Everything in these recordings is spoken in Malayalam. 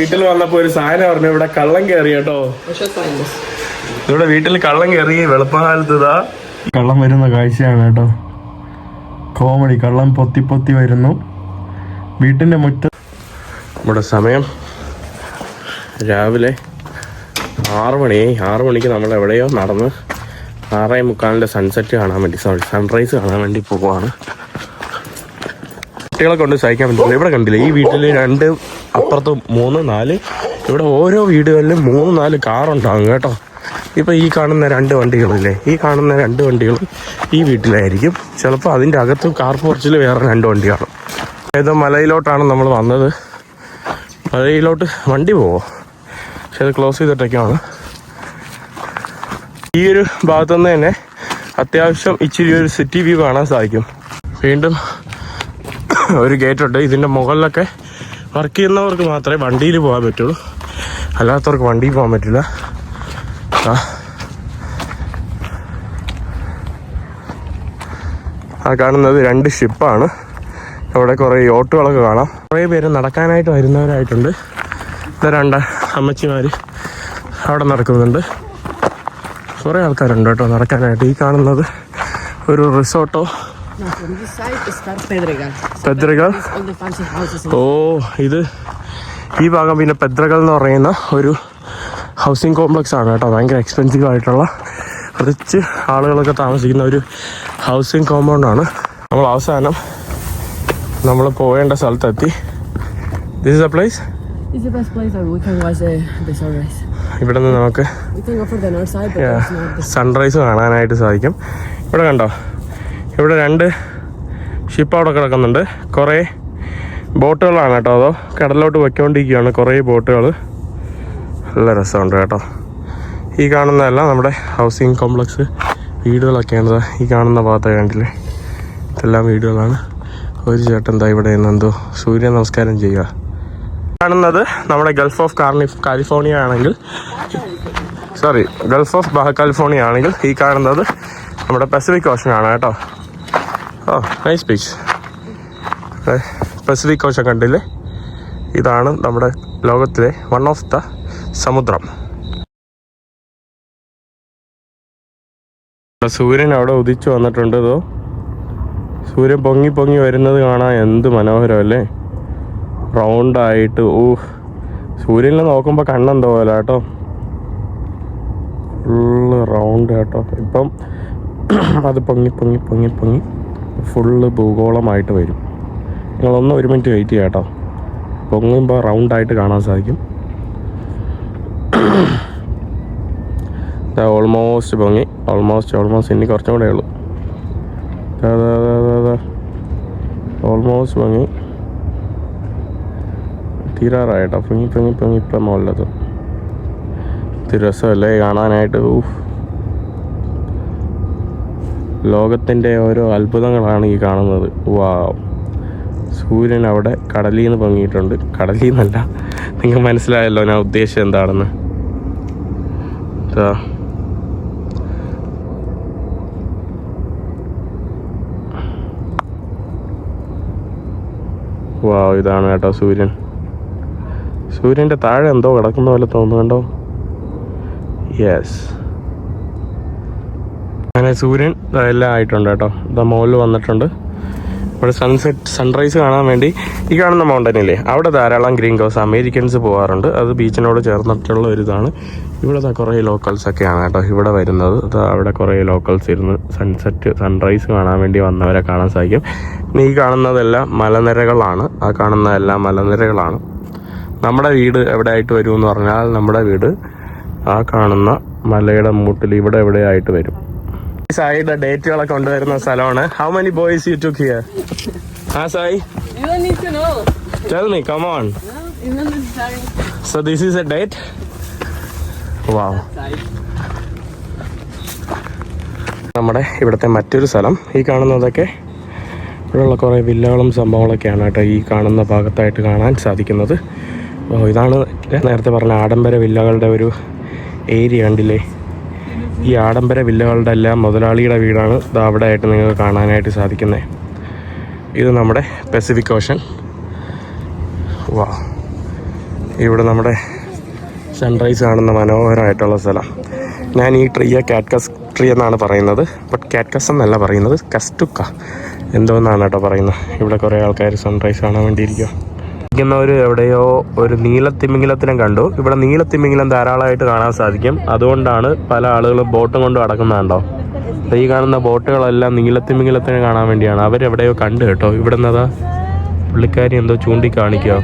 വീട്ടിൽ വന്നപ്പോ ഒരു സാധനം പറഞ്ഞു ഇവിടെ കള്ളം കയറി കേട്ടോ. ഇവിടെ വീട്ടിൽ കള്ളം കയറി വെളുപ്പകാലത്ത് ഇതാ കള്ളം വരുന്ന കാഴ്ചയാണ് കേട്ടോ. കോമഡി കള്ളം പൊത്തി പൊത്തി വരുന്നു. വീട്ടിന്റെ മുറ്റ നമ്മുടെ സമയം രാവിലെ ആറ് മണി. ആറ് മണിക്ക് നമ്മൾ എവിടെയോ നടന്ന് ആറേ മുക്കാലിന്റെ സൺസെറ്റ് കാണാൻ വേണ്ടി സോറി സൺറൈസ് കാണാൻ വേണ്ടി പോവാണ്. കുട്ടികളെ കൊണ്ട് സഹിക്കാൻ പറ്റില്ല ഇവിടെ കണ്ടില്ല ഈ വീട്ടിൽ രണ്ട് അപ്പുറത്ത് മൂന്ന് നാല്. ഇവിടെ ഓരോ വീടുകളിലും മൂന്ന് നാല് കാറുണ്ടാകും കേട്ടോ. ഇപ്പം ഈ കാണുന്ന രണ്ട് വണ്ടികളില്ലേ? ഈ കാണുന്ന രണ്ട് വണ്ടികൾ ഈ വീട്ടിലായിരിക്കും. ചിലപ്പോൾ അതിന്റെ അകത്ത് കാർ പോർച്ചിൽ വേറെ രണ്ട് വണ്ടി കാണും. ഏതോ മലയിലോട്ടാണ് നമ്മൾ വന്നത്. മലയിലോട്ട് വണ്ടി പോവോ? പക്ഷെ അത് ക്ലോസ് ചെയ്തിട്ടൊക്കെയാണ് ഈ ഒരു ഭാഗത്തുനിന്ന് തന്നെ അത്യാവശ്യം ഇച്ചിരി ഒരു സിറ്റി വ്യൂ കാണാൻ സാധിക്കും. വീണ്ടും ഒരു ഗേറ്റുണ്ട് ഇതിന്റെ മുകളിലൊക്കെ വർക്ക് ചെയ്യുന്നവർക്ക് മാത്രമേ വണ്ടിയിൽ പോകാൻ പറ്റുള്ളൂ. അല്ലാത്തവർക്ക് വണ്ടിയിൽ പോകാൻ പറ്റില്ല. ആ. കാണുന്നത് രണ്ട് ഷിപ്പാണ്. അവിടെ കുറേ യോട്ടുകളൊക്കെ കാണാം. കുറേ പേര് നടക്കാനായിട്ട് വരുന്നവരായിട്ടുണ്ട്. ഇത് രണ്ട് അമ്മച്ചിമാർ അവിടെ നടക്കുന്നുണ്ട്. കുറേ ആൾക്കാരുണ്ട് കേട്ടോ നടക്കാനായിട്ട്. ഈ കാണുന്നത് ഒരു റിസോർട്ടോ Now from this side is Star Pedregal. All the fancy houses. ഓ ഇത് ഈ ഭാഗം പിന്നെ പെദ്രകൾ എന്ന് പറയുന്ന ഒരു ഹൗസിംഗ് കോംപ്ലക്സ് ആണ് കേട്ടോ. ഭയങ്കര എക്സ്പെൻസീവ് ആയിട്ടുള്ള റിച്ച് ആളുകളൊക്കെ താമസിക്കുന്ന ഒരു ഹൗസിംഗ് കോമ്പൗണ്ട് ആണ്. നമ്മൾ അവസാനം നമ്മൾ പോകേണ്ട സ്ഥലത്തെത്തി. This is a place It's the best place we can watch the, the sunrise. ഇവിടെ നിന്ന് നമുക്ക് സൺറൈസ് കാണാനായിട്ട് സാധിക്കും. ഇവിടെ കണ്ടോ? ഇവിടെ രണ്ട് ഷിപ്പ് അവിടെ കിടക്കുന്നുണ്ട്. കുറേ ബോട്ടുകളാണ് കേട്ടോ അതോ കടലിലോട്ട് വയ്ക്കൊണ്ടിരിക്കുകയാണ് കുറേ ബോട്ടുകൾ. നല്ല രസമുണ്ട് കേട്ടോ. ഈ കാണുന്നതല്ല നമ്മുടെ ഹൗസിംഗ് കോംപ്ലക്സ് വീടുകളൊക്കെയാണ് ഈ കാണുന്ന ഭാഗത്തെ കണ്ടില്ലേ? ഇതെല്ലാം വീടുകളാണ്. ഒരു ചേട്ടൻ എന്താ ഇവിടെ എന്തോ സൂര്യ നമസ്കാരം ചെയ്യുക. കാണുന്നത് നമ്മുടെ ഗൾഫ് ഓഫ് കാർണി കാലിഫോർണിയ ആണെങ്കിൽ. സോറി ഗൾഫ് ഓഫ് കാലിഫോർണിയ ആണെങ്കിൽ ഈ കാണുന്നത് നമ്മുടെ പസഫിക് ഓഷൻ ആണ് കേട്ടോ. ഓ നൈസ് ബീച്ച് പസഫിക് കോശം കണ്ടില്ലേ? ഇതാണ് നമ്മുടെ ലോകത്തിലെ വൺ ഓഫ് ദ സമുദ്രം. സൂര്യൻ അവിടെ ഉദിച്ചു വന്നിട്ടുണ്ട് ഇതോ സൂര്യൻ പൊങ്ങി പൊങ്ങി വരുന്നത് കാണാൻ എന്ത് മനോഹരമല്ലേ റൗണ്ടായിട്ട് ഊ സൂര്യനെ നോക്കുമ്പോൾ കണ്ണെന്തോ പോലെ കേട്ടോ. ഫുള്ള് റൗണ്ട് കേട്ടോ. ഇപ്പം അത് പൊങ്ങി പൊങ്ങി പൊങ്ങി പൊങ്ങി. ഫുള്ള് ഭൂഗോളമായിട്ട് വരും. നിങ്ങളൊന്ന് ഒരു മിനിറ്റ് വെയിറ്റ് ചെയ്യാം കേട്ടോ. പൊങ്ങുമ്പോൾ റൗണ്ടായിട്ട് കാണാൻ സാധിക്കും. ഓൾമോസ്റ്റ് പൊങ്ങി. ഓൾമോസ്റ്റ് ഓൾമോസ്റ്റ് ഇനി കുറച്ചും കൂടെ ഉള്ളൂ. ഓൾമോസ്റ്റ് പൊങ്ങി. തീരാറായിട്ടോ പൊങ്ങി പൊങ്ങി പൊങ്ങി ഇപ്പം മുകളിലത്. തിരസമല്ലേ രസമല്ലേ കാണാനായിട്ട്? ഊഫ് ലോകത്തിന്റെ ഓരോ അത്ഭുതങ്ങളാണ് ഈ കാണുന്നത്. വാ സൂര്യൻ അവിടെ കടലിൽ നിന്ന് പൊങ്ങിയിട്ടുണ്ട്. കടലിൽ നിന്നല്ല നിങ്ങൾക്ക് മനസ്സിലായല്ലോ ഞാൻ ഉദ്ദേശിച്ചത് എന്താണെന്ന്. വാ ഇതാണ് കേട്ടോ സൂര്യൻ. സൂര്യന്റെ താഴെ എന്തോ കിടക്കുന്ന പോലെ തോന്നുന്നുണ്ടോ? യെസ് അങ്ങനെ സൂര്യൻ എല്ലാം ആയിട്ടുണ്ട് കേട്ടോ. ഇതാ മുകളിൽ വന്നിട്ടുണ്ട്. ഇവിടെ സൺസെറ്റ് സൺറൈസ് കാണാൻ വേണ്ടി ഈ കാണുന്ന മൗണ്ടൻ ഇല്ലേ? അവിടെ ധാരാളം ഗ്രീൻ ഹൗസ് അമേരിക്കൻസ് പോകാറുണ്ട് അത് ബീച്ചിനോട് ചേർന്നിട്ടുള്ള ഒരു ഇതാണ്. ഇവിടെ കുറേ ലോക്കൽസ് ഒക്കെയാണ് കേട്ടോ ഇവിടെ വരുന്നത്. അവിടെ കുറേ ലോക്കൽസ് ഇരുന്ന് സൺസെറ്റ് സൺറൈസ് കാണാൻ വേണ്ടി വന്നവരെ കാണാൻ സാധിക്കും. ഈ കാണുന്നതെല്ലാം മലനിരകളാണ്. ആ കാണുന്നതെല്ലാം മലനിരകളാണ്. നമ്മുടെ വീട് എവിടെ ആയിട്ട് വരുമെന്ന് പറഞ്ഞാൽ നമ്മുടെ വീട് ആ കാണുന്ന മലയുടെ മൂട്ടിൽ ഇവിടെ എവിടെയായിട്ട് വരും. സായിയുടെ ഡേറ്റുകളൊക്കെ കൊണ്ടുവരുന്ന സ്ഥലമാണ്. How many boys you took here ആ Sai? Tell me come on. So this is a date wow നമ്മുടെ ഇവിടുത്തെ മറ്റൊരു സ്ഥലം. ഈ കാണുന്നതൊക്കെ ഇവിടെയുള്ള കുറേ വില്ലകളും സംഭവങ്ങളൊക്കെയാണ് കേട്ടോ ഈ കാണുന്ന ഭാഗത്തായിട്ട് കാണാൻ സാധിക്കുന്നത്. ഇതാണ് നേരത്തെ പറഞ്ഞ ആഡംബര വില്ലകളുടെ ഒരു ഏരിയ കണ്ടില്ലേ? ഈ ആഡംബര വില്ലകളുടെ എല്ലാം മുതലാളിയുടെ വീടാണ്. ഇത് അവിടെ ആയിട്ട് നിങ്ങൾക്ക് കാണാനായിട്ട് സാധിക്കുന്നത് ഇത് നമ്മുടെ പെസിഫിക് ഓഷൻ വാ. ഇവിടെ നമ്മുടെ സൺറൈസ് കാണുന്ന മനോഹരമായിട്ടുള്ള സ്ഥലം. ഞാൻ ഈ ട്രീയെ കാറ്റ്കസ് ട്രീ എന്നാണ് പറയുന്നത്. ബട്ട് കാറ്റ്കസ് എന്നല്ല പറയുന്നത് കസ്റ്റുക്ക എന്തോന്നാണ് കേട്ടോ പറയുന്നത്. ഇവിടെ കുറേ ആൾക്കാർ സൺറൈസ് കാണാൻ വേണ്ടിയിരിക്കും ഇരിക്കുന്നവർ എവിടെയോ ഒരു നീലത്തിമിംഗലത്തിനെ കണ്ടു. ഇവിടെ നീലത്തിമിംഗിലം ധാരാളമായിട്ട് കാണാൻ സാധിക്കും. അതുകൊണ്ടാണ് പല ആളുകളും ബോട്ടും കൊണ്ട് നടക്കുന്നതുണ്ടോ ഈ കാണുന്ന ബോട്ടുകളെല്ലാം നീലത്തിമിംഗിലത്തിനെ കാണാൻ വേണ്ടിയാണ്. അവരെവിടെയോ കണ്ടു കേട്ടോ. ഇവിടെ നിന്നതാ പുള്ളിക്കാരി എന്തോ ചൂണ്ടിക്കാണിക്കോ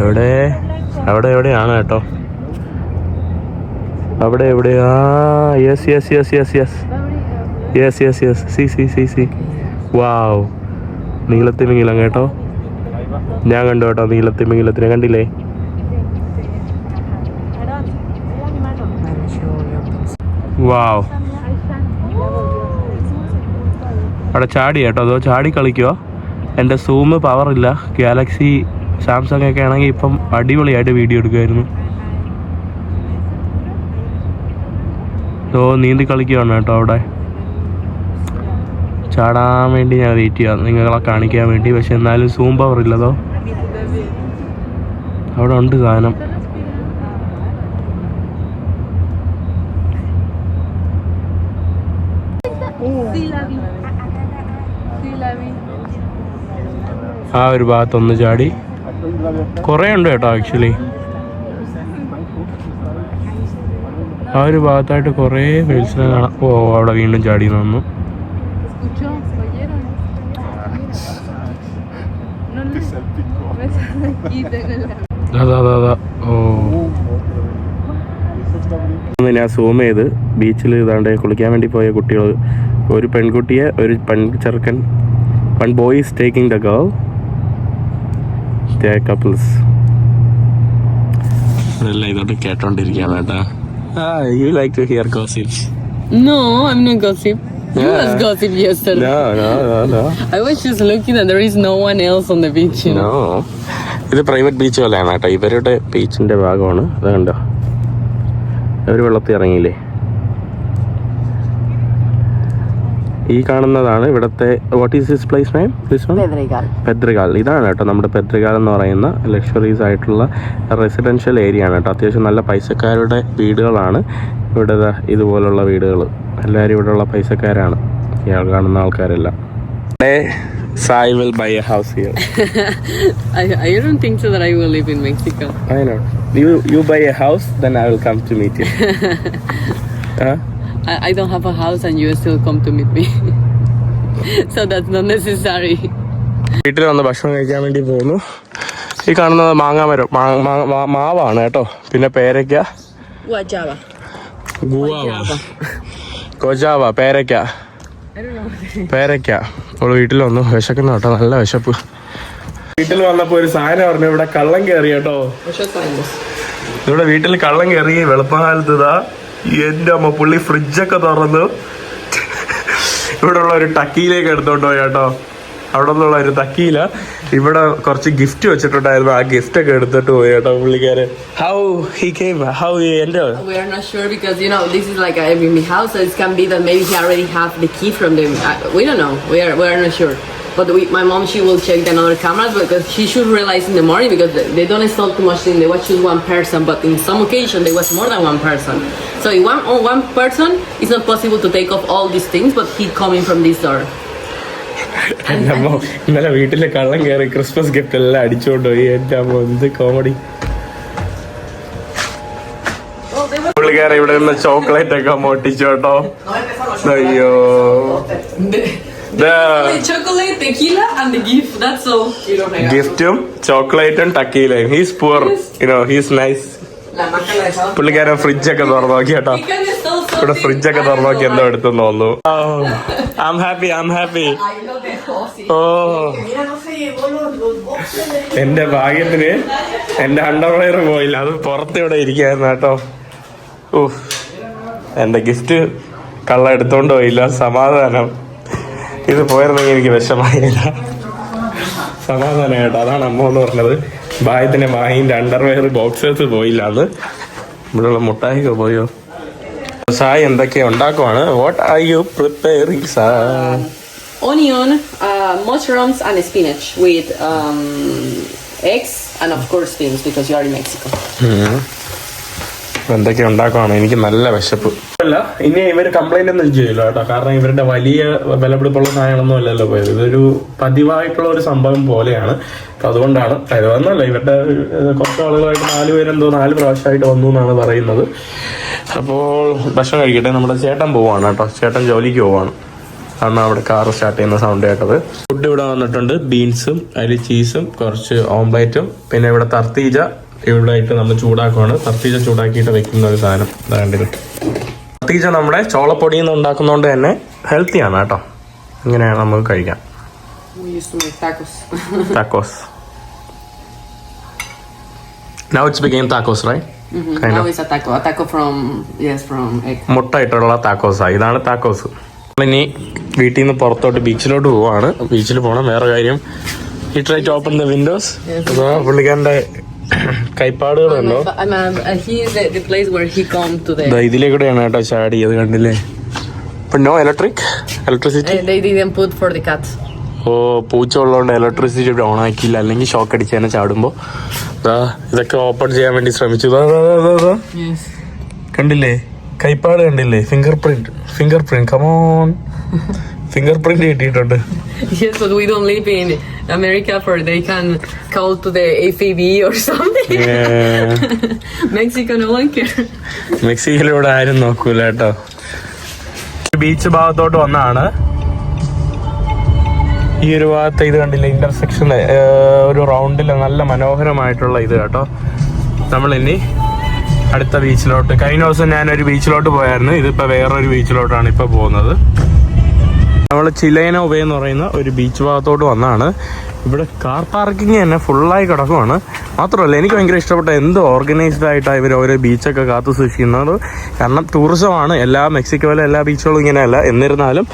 എവിടെ? അവിടെ എവിടെയാണ് കേട്ടോ? അവിടെ എവിടെയാ? Yes yes yes yes yes yes yes yes see see see see. Wow നീലത്തിമിംഗലം കേട്ടോ. ഞാൻ കണ്ടു കേട്ടോ നീലത്തിമിംഗലത്തിനെ കണ്ടില്ലേ? വാവ്. അവിടെ ചാടി കേട്ടോ അതോ ചാടി കളിക്കുവോ? എന്റെ സൂമ് പവറില്ല ഗാലക്സി സാംസങ് ഒക്കെ ആണെങ്കിൽ ഇപ്പം അടിപൊളിയായിട്ട് വീഡിയോ എടുക്കുമായിരുന്നു ഓ നീന്തി കളിക്കുകയാണ് കേട്ടോ അവിടെ. ചാടാൻ വേണ്ടി ഞാൻ വെയിറ്റ് ചെയ്യാം. നിങ്ങളെ കാണിക്കാൻ വേണ്ടി. പക്ഷെ എന്നാലും സൂം പവർ ഇല്ലതോ അവിടെ ഉണ്ട് സാധനം. ആ ഒരു ഭാഗത്തൊന്ന് ചാടി. കുറേ ഉണ്ട് കേട്ടോ ആക്ച്വലി ആ ഒരു ഭാഗത്തായിട്ട് കുറേ വെയിൽസിനെ കാണാം. ഓ അവിടെ വീണ്ടും ചാടി നിന്നു ¿Escuchó? ¿Oyeron? No, no. Me aquí, tengo la... അതാ അതാ അതാ ഓ ഒന്ന് ഞാൻ സൂം ചെയ്ത് ബീച്ചിൽ ഇതാണ്ട് കുളിക്കാൻ വേണ്ടി പോയ കുട്ടികൾ ഒരു പെൺകുട്ടിയെ ഒരു പെൺ ചെറുക്കൻ one boy is taking the girl couples അതെല്ലാം ഇതോട്ട് കേട്ടോണ്ടിരിക്കുകയാണ് കേട്ടാ. You like to hear gossips I I'm not gossip You Yeah. was gossip yesterday. No no no no I was just looking that there is no one else on the beach, you know. No ഇത് പ്രൈവറ്റ് ബീച്ച് പോലെയാണ് കേട്ടോ. ഇവരുടെ ബീച്ചിന്റെ ഭാഗമാണ്. അത് കണ്ടോ? അവർ വെള്ളത്തിൽ ഇറങ്ങിയില്ലേ? ഈ കാണുന്നതാണ് ഇവിടുത്തെ what is this place name this one. Pedregal ഇതാണ് കേട്ടോ നമ്മുടെ പെദ്രികാൽ എന്ന് പറയുന്ന ലക്ഷറീസ് ആയിട്ടുള്ള റെസിഡൻഷ്യൽ ഏരിയ ആണ് കേട്ടോ. അത്യാവശ്യം നല്ല പൈസക്കാരുടെ വീടുകളാണ്. ഇവിടെ ഇതുപോലുള്ള വീടുകൾ എല്ലാവരും ഇവിടെയുള്ള പൈസക്കാരാണ്. ഇയാൾ കാണുന്ന ആൾക്കാരെല്ലാം. Sai will buy a house here. I, I don't think so that I will live in Mexico. I know. You you buy a house, then I will come to meet you. huh? I, I don't have a house and you still come to meet me. so that's not necessary. വീട്ടിൽ വന്ന് ഭക്ഷണം കഴിക്കാൻ വേണ്ടി പോകുന്നു ഈ കാണുന്നത് മാങ്ങാമരം മാവാണ് കേട്ടോ പിന്നെ പേരയ്ക്ക. ഗുവാവ കൊജാവ പേരയ്ക്ക I. പേരയ്ക്ക. അവൾ വീട്ടിൽ വന്നു. വിശക്കുന്ന കേട്ടോ. നല്ല വിശപ്പ്. വീട്ടിൽ വന്നപ്പോ ഒരു സാധനം പറഞ്ഞു. ഇവിടെ കള്ളം കയറി കേട്ടോ. ഇവിടെ വീട്ടിൽ കള്ളം കയറി വെളുപ്പകാലത്ത് ഇതാ എന്റെ അമ്മ പുള്ളി ഫ്രിഡ്ജൊക്കെ തുറന്നു ഇവിടെ ഉള്ള ഒരു ടക്കിയിലേക്ക് എടുത്തോണ്ടോ കേട്ടോ. അവിടെ നിന്നുള്ള ഒരു തക്കിയില ഇവിടെ കുറച്ച് ഗിഫ്റ്റ് വെച്ചിട്ടുണ്ടായിരുന്നു ആ ഗിഫ്റ്റ് ഒക്കെ എടുത്തിട്ട് പോയി കേട്ടോ പുള്ളിക്കാരൻ ഹൗ ഹി കേം ഹൗ എന്റെ We are not sure because you know this is like a Airbnb house, so it can be that maybe he already have the key from them. Uh, we don't know. We are we are not sure. But we, my mom she will check the other cameras because she should realize in the morning because they, they don't install too much thing. They watch just one person, but in some occasion there was more than one person. So in one on one person, it's not possible to take off all these things, but he coming from this door. നമ്മ ഇന്നലെ വീട്ടിലെ കള്ളം കയറി ക്രിസ്മസ് ഗിഫ്റ്റ് എല്ലാം അടിച്ചോണ്ട് പോയി. എന്റെ അമ്മ എന്ത് കോമഡി പുള്ളിക്കാരൻ ഇവിടെ നിന്ന് ചോക്ലേറ്റ് ഒക്കെ മോട്ടിച്ചു കേട്ടോ. അയ്യോ. ഗിഫ്റ്റും ചോക്ലേറ്റും ടക്കീലയും he's poor you know he's nice പുള്ളിക്കാരൻ ഫ്രിഡ്ജ് ഒക്കെ തുറന്നു നോക്കി കേട്ടോ. ഇവിടെ ഫ്രിഡ്ജ് ഫ്രിഡ്ജൊക്കെ തുറന്നോക്കി എന്തോ എടുത്തെന്ന് തോന്നുന്നു. Happy I I'm happy lo dejó, sí. ഓ. എന്റെ ഭാഗ്യത്തിന് എന്റെ അണ്ടർവെയർ പോയില്ല. അത് പുറത്ത് ഇവിടെ ഇരിക്കായിരുന്നു കേട്ടോ. ഊഹ് എന്റെ ഗിഫ്റ്റ് കള്ള എടുത്തോണ്ട് പോയില്ല. സമാധാനം. ഇത് പോയിരുന്നെങ്കിൽ എനിക്ക് വിഷമായില്ല. സമാധാനം കേട്ടോ. അതാണ് അമ്മ എന്ന് പറഞ്ഞത്. ഭാഗ്യത്തിന് മാഹിന്റെ അണ്ടർവെയർ ബോക്സേഴ്സ് പോയില്ല. അത് ഇവിടെയുള്ള മുട്ടായിക്ക് പോയോ? സായി എന്തൊക്കെയാ ഉണ്ടാക്കുവാണ്? വാട്ട് ആർ യു പ്രിപ്പയറിംഗ് സാ Onion, uh, mushrooms, and spinach with um, eggs, and of course beans because you are in Mexico. എന്തൊക്കെ ഉണ്ടാക്കുവാണ്? എനിക്ക് നല്ല വിശപ്പ്. അല്ല ഇനി ഇവർ കംപ്ലൈന്റ് ഒന്നും ചെയ്യില്ല കേട്ടോ. കാരണം ഇവരുടെ വലിയ വിലപിടിപ്പുള്ള സാധനങ്ങളൊന്നും അല്ലല്ലോ പോയത്. ഇതൊരു പതിവായിട്ടുള്ള ഒരു സംഭവം പോലെയാണ്. അപ്പൊ അതുകൊണ്ടാണ്. പതിവെന്നല്ല ഇവരുടെ കുറച്ച് ആളുകളായിട്ട് നാല് പേരെന്തോ നാല് പ്രാവശ്യമായിട്ട് വന്നു എന്നാണ് പറയുന്നത്. അപ്പോൾ ഭക്ഷണം കഴിക്കട്ടെ. നമ്മുടെ ചേട്ടൻ പോവാണ് കേട്ടോ. ചേട്ടൻ ജോലിക്ക് പോവാണ്. കാരണം അവിടെ കാർ സ്റ്റാർട്ട് ചെയ്യുന്ന സൗണ്ട് കേട്ടത്. ഫുഡ് ഇവിടെ വന്നിട്ടുണ്ട്. ബീൻസും അതിൽ ചീസും കുറച്ച് ഓംലൈറ്റും പിന്നെ ഇവിടെ തർത്തീജ ഇവിടെ ആയിട്ട് നമ്മൾ ചൂടാക്കുവാണ്. തർത്തീജ ചൂടാക്കിയിട്ട് വെക്കുന്ന ഒരു സാധനം. ഇതാണ്ടില്ല തർത്തീജ നമ്മുടെ ചോളപ്പൊടിയിൽ നിന്ന് ഉണ്ടാക്കുന്നതുകൊണ്ട് തന്നെ ഹെൽത്തിയാണ് കേട്ടോ. ഇങ്ങനെയാണ് നമുക്ക് കഴിക്കാം. We now it's became. Tacos Now Mhm. Egg. മുട്ടായിട്ടുള്ള താക്കോസാ ഇതാണ് താക്കോസ് ഇനി വീട്ടിൽ നിന്ന് പുറത്തോട്ട് ബീച്ചിലോട്ട് പോവാണ്. ബീച്ചിൽ പോകണം വേറെ കാര്യം ഈ try to open the windows പുള്ളിക്കാരന്റെ കൈപ്പാടുകൾ ഉണ്ടോ I'm, uh, ഇതിലേ കൂടെയാണ് കേട്ടോ ചാടി അത് കണ്ടില്ലേ? ഇപ്പൊ നോ ഇലക്ട്രിക് ഇലക്ട്രിസിറ്റി ഓ പൂച്ച ഉള്ളതുകൊണ്ട് ഇലക്ട്രിസിറ്റി ഓൺ ആക്കിയില്ല. അല്ലെങ്കിൽ ഷോക്ക് അടിച്ചതിനെ ചാടുമ്പോ. ദാ ഇതൊക്കെ ഓപ്പൺ ചെയ്യാൻ വേണ്ടി ശ്രമിച്ചു. കണ്ടില്ലേ? കൈപ്പാട് കണ്ടില്ലേ? Fingerprint fingerprint come on fingerprint കിട്ടിയിട്ടുണ്ട്. Yes, but we don't live in America for they can call to the FAB or something. ഏ, Mexico no one care. മെക്സിക്കോയിലൂടെ ആരും നോക്കൂല കേട്ടോ. ബീച്ച് ഭാഗത്തോട്ട് വന്നാണ്. ഈ ഒരു ഭാഗത്ത് ഇത് കണ്ടില്ല ഇന്റർസെക്ഷൻ ഒരു റൗണ്ടിൽ നല്ല മനോഹരമായിട്ടുള്ള ഇത് കേട്ടോ. നമ്മൾ ഇനി അടുത്ത ബീച്ചിലോട്ട് കഴിഞ്ഞ ദിവസം ഞാനൊരു ബീച്ചിലോട്ട് പോയായിരുന്നു. ഇതിപ്പോ വേറൊരു ബീച്ചിലോട്ടാണ് ഇപ്പൊ പോകുന്നത്. നമ്മൾ ചിലേന എന്ന് പറയുന്ന ഒരു ബീച്ച് ഭാഗത്തോട്ട് വന്നാണ്. ഇവിടെ കാർ പാർക്കിംഗ് തന്നെ ഫുള്ളായി കിടക്കുവാണ്. മാത്രമല്ല എനിക്ക് ഭയങ്കര ഇഷ്ടപ്പെട്ട എന്ത് ഓർഗനൈസ്ഡ് ആയിട്ടാണ് ഇവർ ഓരോ ബീച്ചൊക്കെ കാത്തു സൂക്ഷിക്കുന്നത്. കാരണം ടൂറിസമാണ് എല്ലാ മെക്സിക്കോയിലെ എല്ലാ ബീച്ചുകളും ഇങ്ങനെയല്ല. എന്നിരുന്നാലും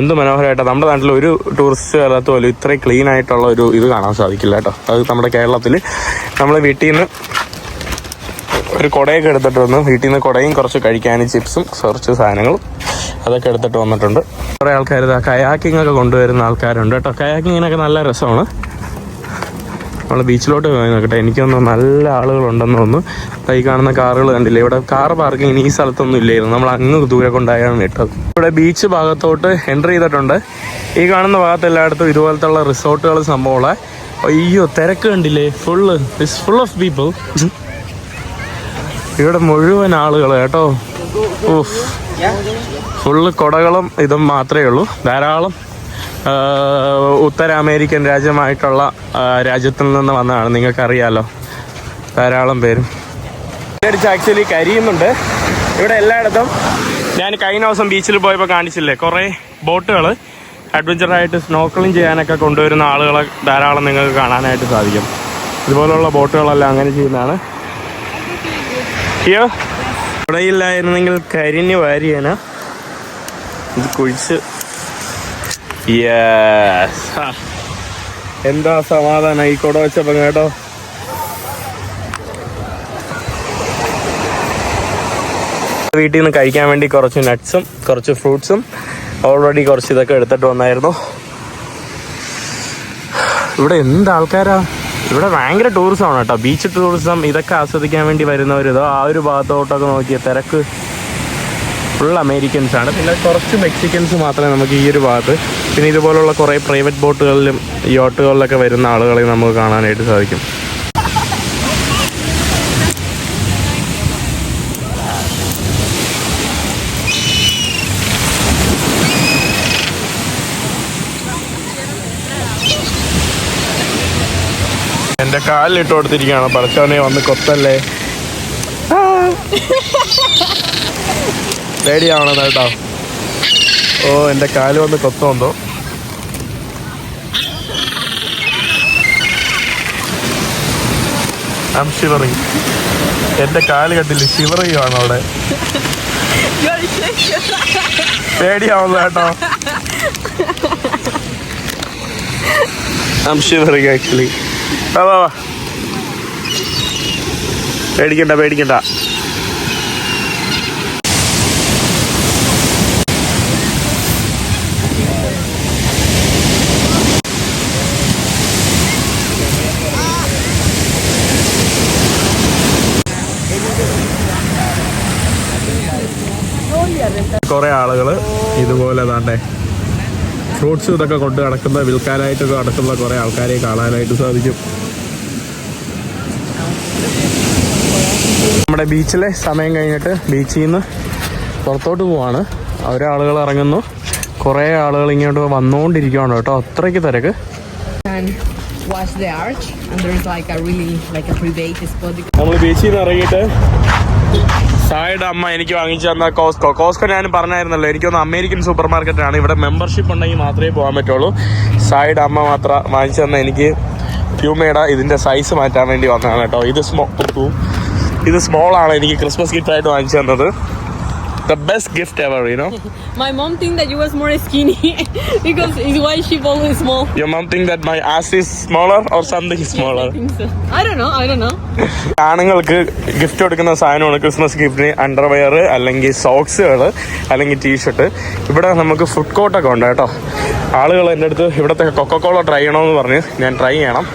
എന്ത് മനോഹരമായിട്ടാണ് നമ്മുടെ നാട്ടിൽ ഒരു ടൂറിസ്റ്റ് കാലത്ത് പോലും ഇത്രയും ക്ലീൻ ആയിട്ടുള്ള ഒരു ഇത് കാണാൻ സാധിക്കില്ല കേട്ടോ. അത് നമ്മുടെ കേരളത്തിൽ നമ്മൾ വീട്ടിൽ നിന്ന് ഒരു കുടയൊക്കെ എടുത്തിട്ട് വന്നു വീട്ടിൽ നിന്ന് കുടയും കുറച്ച് കഴിക്കാനും ചിപ്സും കുറച്ച് സാധനങ്ങളും അതൊക്കെ എടുത്തിട്ട് വന്നിട്ടുണ്ട്. കുറേ ആൾക്കാർ ഇതാ കയാക്കിംഗ് ഒക്കെ കൊണ്ടുവരുന്ന ആൾക്കാരുണ്ട് കേട്ടോ. കയാക്കിങ്ങിനൊക്കെ നല്ല രസമാണ്. നമ്മൾ ബീച്ചിലോട്ട് പോയി നോക്കട്ടെ. എനിക്കൊന്ന് നല്ല ആളുകളുണ്ടെന്ന് തോന്നുന്നു. ഈ കാണുന്ന കാറുകൾ കണ്ടില്ലേ? ഇവിടെ കാർ പാർക്കിങ്ങിന് ഈ സ്ഥലത്തൊന്നും ഇല്ലായിരുന്നു. നമ്മൾ അങ്ങ് ദൂരെ കൊണ്ടായാണ് ഇട്ടത് ഇവിടെ ബീച്ച് ഭാഗത്തോട്ട് എന്റർ ചെയ്തിട്ടുണ്ട്. ഈ കാണുന്ന ഭാഗത്ത് എല്ലായിടത്തും ഇതുപോലത്തെ ഉള്ള റിസോർട്ടുകൾ സംഭവമുള്ള അയ്യോ തിരക്ക് കണ്ടില്ലേ? Full it's full of people ഇവിടെ മുഴുവൻ ആളുകൾ കേട്ടോ. ഊഫ് ഫുള്ള് കൊടകളും ഇതും മാത്രമേ ഉള്ളൂ. ധാരാളം ഉത്തര അമേരിക്കൻ രാജ്യമായിട്ടുള്ള രാജ്യത്തിൽ നിന്ന് വന്നതാണ്. നിങ്ങൾക്കറിയാലോ. ധാരാളം പേരും. അടിച്ച് ആക്ച്വലി കരിയുന്നുണ്ട്. ഇവിടെ എല്ലായിടത്തും ഞാൻ കഴിഞ്ഞ ദിവസം ബീച്ചിൽ പോയപ്പോൾ കാണിച്ചില്ലേ? കുറേ ബോട്ടുകൾ അഡ്വഞ്ചറായിട്ട് സ്നോക്കലിംഗ് ചെയ്യാനൊക്കെ കൊണ്ടുവരുന്ന ആളുകളെ ധാരാളം നിങ്ങൾക്ക് കാണാനായിട്ട് സാധിക്കും. ഇതുപോലുള്ള ബോട്ടുകളെല്ലാം അങ്ങനെ ചെയ്യുന്നതാണ്. അയ്യോ ഇവിടെയില്ലായിരുന്നെങ്കിൽ കരിഞ്ഞ് വാരിയേന. ഇത് കുഴിച്ച്. എന്താ സമാധാനം? ഈ കുട വെച്ചപ്പം കേട്ടോ. വീട്ടിൽ നിന്ന് കഴിക്കാൻ വേണ്ടി കുറച്ച് നട്ട്സും കുറച്ച് ഫ്രൂട്ട്സും ഓൾറെഡി കുറച്ച് ഇതൊക്കെ എടുത്തിട്ട് വന്നായിരുന്നു. ഇവിടെ എന്ത് ആൾക്കാരാ? ഇവിടെ ഭയങ്കര ആണ് കേട്ടോ. ബീച്ച് ടൂറിസം ഇതൊക്കെ ആസ്വദിക്കാൻ വേണ്ടി വരുന്നവർ ഇതോ ആ ഒരു ഭാഗത്തോട്ടൊക്കെ നോക്കിയ തിരക്ക് ഫുൾ അമേരിക്കൻസ് ആണ്. പിന്നെ കുറച്ച് മെക്സിക്കൻസ് മാത്രമേ നമുക്ക് ഈ ഒരു ഭാഗത്ത് പിന്നെ ഇതുപോലുള്ള കുറേ പ്രൈവറ്റ് ബോട്ടുകളിലും യോട്ടുകളിലൊക്കെ വരുന്ന ആളുകളെ നമുക്ക് കാണാനായിട്ട് സാധിക്കും. എന്റെ കാലിലിട്ട് കൊടുത്തിരിക്കുകയാണ്. പറച്ചവനെ വന്ന് കൊത്തല്ലേ? റെഡി ആവണം കേട്ടോ. ഓ എന്റെ കാൽ വന്ന് കൊത്തുണ്ടോ ഐം ഷിവറിങ് എന്റെ കാൽ കണ്ടില്ല? ഷിവർ അവിടെ. പേടിയാവുന്നു കേട്ടോ. ഷിവറിങ് ആക്ച്വലി പേടിക്കണ്ട പേടിക്കണ്ട. കുറെ ആളുകൾ ഇതുപോലെ താണ്ടേ ഫ്രൂട്ട്സ് ഇതൊക്കെ കൊണ്ട് നടക്കുന്ന വിൽക്കാനായിട്ടൊക്കെ നടക്കുന്ന കുറേ ആൾക്കാരെ കാണാനായിട്ട് സാധിക്കും. നമ്മുടെ ബീച്ചിലെ സമയം കഴിഞ്ഞിട്ട് ബീച്ചിൽ നിന്ന് പുറത്തോട്ട് പോവാണ്. ഓരോ ആളുകൾ ഇറങ്ങുന്നു. കുറേ ആളുകൾ ഇങ്ങോട്ട് വന്നുകൊണ്ടിരിക്കുകയാണ് കേട്ടോ. അത്രയ്ക്ക് തിരക്ക്. നമ്മൾ ബീച്ചിൽ നിന്ന് ഇറങ്ങിയിട്ട് സായുടെ അമ്മ എനിക്ക് വാങ്ങിച്ചു തന്ന കോസ്കോ. കോസ്കോ ഞാൻ പറഞ്ഞായിരുന്നല്ലോ എനിക്കൊന്ന് അമേരിക്കൻ സൂപ്പർ മാർക്കറ്റാണ് ഇവിടെ മെമ്പർഷിപ്പ് ഉണ്ടെങ്കിൽ മാത്രമേ പോകാൻ പറ്റുള്ളൂ. സായുടെ അമ്മ മാത്രം വാങ്ങിച്ചു തന്ന എനിക്ക് പ്യൂമയുടെ ഇതിന്റെ സൈസ് മാറ്റാൻ വേണ്ടി വന്നതാണ് കേട്ടോ. ഇത് സ്മോ ഇത് സ്മോളാണ് എനിക്ക് ക്രിസ്മസ് ഗിഫ്റ്റായിട്ട് വാങ്ങിച്ചു തന്നത്. The gift ever, you know? My mom think that you was more skinny because it's why she always small. Your mum think that my ass is smaller or something smaller I think so. I don't know. I don't know. ആണുങ്ങൾക്ക് ഗിഫ്റ്റ് കൊടുക്കുന്ന സാധനമാണ് ക്രിസ്മസ് ഗിഫ്റ്റിന് അണ്ടർവെയർ അല്ലെങ്കിൽ സോക്സുകൾ അല്ലെങ്കിൽ ടീഷർട്ട് ഇവിടെ നമുക്ക് ഫുഡ് കോർട്ടൊക്കെ ഉണ്ട് കേട്ടോ ആളുകൾ എന്റെ അടുത്ത് ഇവിടുത്തെ കൊക്കക്കോള ട്രൈ ചെയ്യണമെന്ന് പറഞ്ഞ് ഞാൻ ട്രൈ ചെയ്യണം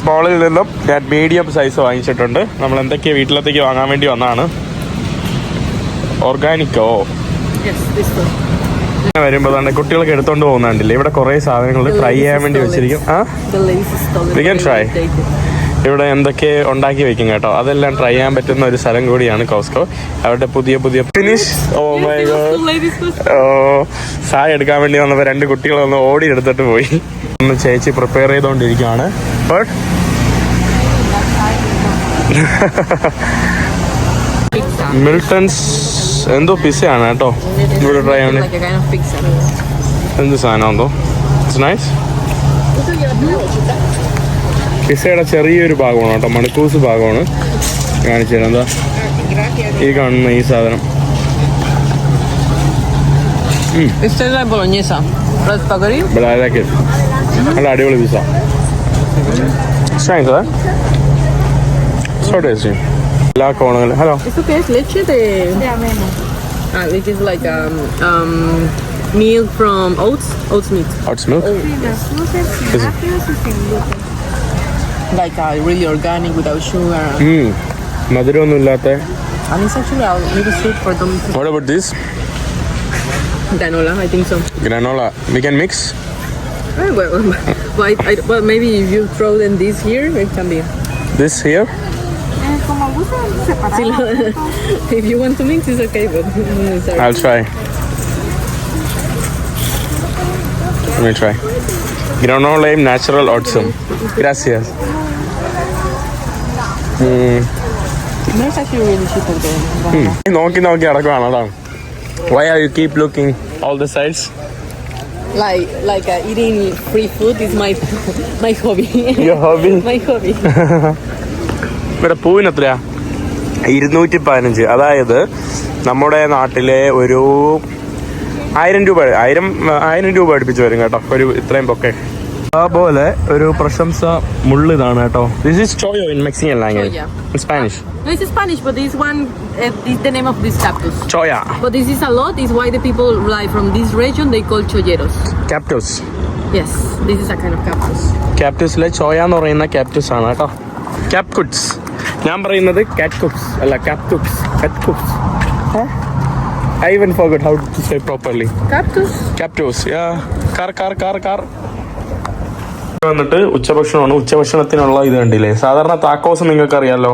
സ്മോളിൽ നിന്നും ഞാൻ മീഡിയം സൈസ് വാങ്ങിച്ചിട്ടുണ്ട് നമ്മൾ എന്തൊക്കെയാണ് വീട്ടിലത്തേക്ക് വാങ്ങാൻ വേണ്ടി വന്നതാണ് ഓർഗാനിക്കോ വരുമ്പോ തന്നെ കുട്ടികളൊക്കെ എടുത്തോണ്ട് പോകുന്നുണ്ടല്ലേ? ഇവിടെ കുറേ സാധനങ്ങൾ ട്രൈ ചെയ്യാൻ വേണ്ടി വെച്ചിരിക്കും. ആ? ട്രൈ ഇവിടെ എന്തൊക്കെ ഉണ്ടാക്കി വെക്കും കേട്ടോ? അതെല്ലാം ട്രൈ ചെയ്യാൻ പറ്റുന്ന ഒരു സ്ഥലം കൂടിയാണ് കോസ്കോ അവിടെ പുതിയ പുതിയ ഫിനിഷ് ഓ മൈ ഓ സായ എടുക്കാൻ വേണ്ടി വന്നപ്പോൾ രണ്ട് കുട്ടികൾ ഒന്ന് ഓടി എടുത്തിട്ട് പോയി. ഒന്ന് ചേച്ചി പ്രിപ്പയർ ചെയ്തുകൊണ്ടിരിക്കുകയാണ് ബട്ട് Pizza. മിൽട്ടൺസ് എന്തോ പിസയാണ് കേട്ടോ. ഇവിടെ ട്രൈ pizza. എന്ത് സാധനമാണോ ഇറ്റ്സ് നൈസ് പിസയുടെ ചെറിയൊരു ഭാഗമാണ് കേട്ടോ. മണിക്കൂസ് ഭാഗമാണ്. കാണിച്ചു തരാം. എന്താ? ഈ കാണുന്ന ഈ സാധനം. നല്ല അടിപൊളി pizza nice so tasty La. Hello. It's okay, it's leche de... De avena. Uh, which is like um, um, meal from oats, oats meat. Oats milk? Oh, yes. Like uh, really organic without sugar. Mm. Maduro no latte. And it's actually a little sweet for them. What about this? Granola, I think so. Granola. We can mix? Eh, well, well, I, I, well, maybe if you throw them this here, it can be. This here? if you want to mix, it's okay, but sorry. I'll try. Let me try. Granola natural oatsum. Gracias. No, it's actually really cheap of them. നോക്കി നോക്കി നടക്കുവാണ് അതാണ് why are you keep looking all the sides Like, like uh, eating free food is my my hobby. Your hobby my hobby. ഇവിടെ പൂവിന് എത്രയാ ഇരുന്നൂറ്റി പതിനഞ്ച് അതായത് നമ്മുടെ നാട്ടിലെ ഒരു ആയിരം രൂപ ആയിരം ആയിരം രൂപ അടുപ്പിച്ച് വരും കേട്ടോ ഒരു ഇത്രയും പൊക്കെ അതുപോലെ ഒരു പ്രശംസ മുള്ളിതാണ് കേട്ടോ this is choya in Mexican language Spanish No, it's Spanish, but this one uh, is the name of this cactus. Choya. But this is a lot. Is why the people like from this region they call choyeros. Cactus. Yes, this is a kind of cactus. ക്യാപ്റ്റൂസിലെ choya എന്ന് പറയുന്ന ക്യാപ്റ്റൂസ് ആണ് കേട്ടോ ക്യാപ്കുട്സ് ഞാൻ പറയുന്നത് കാറ്റ്കുപ്സ് അല്ല cactus cactus I even forgot how to say properly Cactus. Yeah car car car car വന്നിട്ട് ഉച്ചഭക്ഷണമാണ്. ഉച്ചഭക്ഷണത്തിനുള്ള ഇത് കണ്ടില്ലേ? സാധാരണ താക്കോസ് നിങ്ങൾക്ക് അറിയാലോ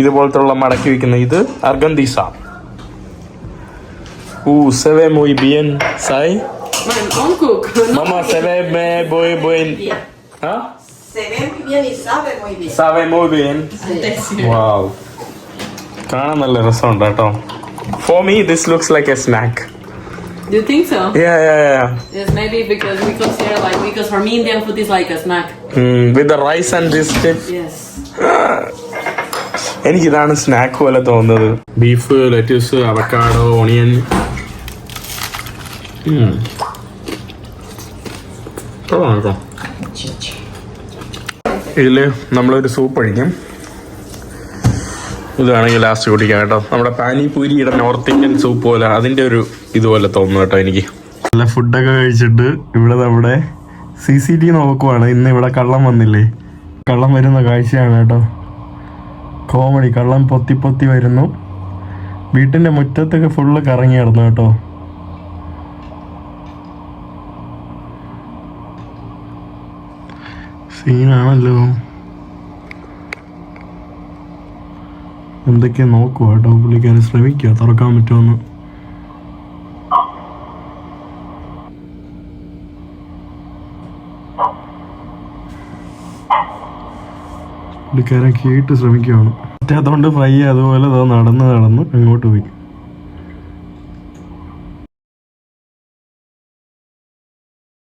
ഇതുപോലത്തുള്ള മടക്കി വെക്കുന്ന ഇത് അർഗന്തീസ ഊ സെവേ മോയ് ബിയൻ സായ്. മാമ സെവേ മേ ബോയ് ബോയ്. ആ Se ve muy bien y sabe muy bien. സാവേ muy bien വാവ് കാണാൻ നല്ല രസമുണ്ട് കേട്ടോ for me this looks like a snack Do you think so? Yes, maybe because we consider like because for me Indian food is like a snack. With rice and this Yes. എനിക്കിതാണ് സ്നാക്ക് പോലെ തോന്നുന്നത് ബീഫ് ലെറ്റ്യൂസ് അവക്കാഡോ ഓണിയൻ കേട്ടോ ഇതിൽ നമ്മളൊരു സൂപ്പ് ഒഴിക്കും. ഇതാണെങ്കിൽ ലാസ്റ്റ് കുടിക്കാം കേട്ടോ. നമ്മുടെ പാനിപൂരിയുടെ നോർത്ത് ഇന്ത്യൻ സൂപ്പ് പോലെ അതിന്റെ ഒരു ഇതുപോലെ തോന്നുന്നു കേട്ടോ എനിക്ക്. നല്ല ഫുഡൊക്കെ കഴിച്ചിട്ട് ഇവിടെ നമ്മുടെ സി സി ടി നോക്കുവാണ്. ഇന്ന് ഇവിടെ കള്ളം വന്നില്ലേ? കള്ളം വരുന്ന കാഴ്ചയാണ് കേട്ടോ. കോമഡി കള്ളം പൊത്തി പൊത്തി വരുന്നു. വീട്ടിന്റെ മുറ്റത്തൊക്കെ ഫുള്ള് കറങ്ങി കിടന്നു കേട്ടോ. സീനാണല്ലോ എന്തൊക്കെയാ നോക്കുക കേട്ടോ പുള്ളിക്കാരെ ശ്രമിക്കുക തുറക്കാൻ പറ്റുമെന്ന്. പുള്ളിക്കാരൻ കേട്ട് ശ്രമിക്കുകയാണ് പറ്റാത്തതുകൊണ്ട് ഫ്രൈ അതുപോലെ നടന്ന് നടന്ന് അങ്ങോട്ട് പോയി.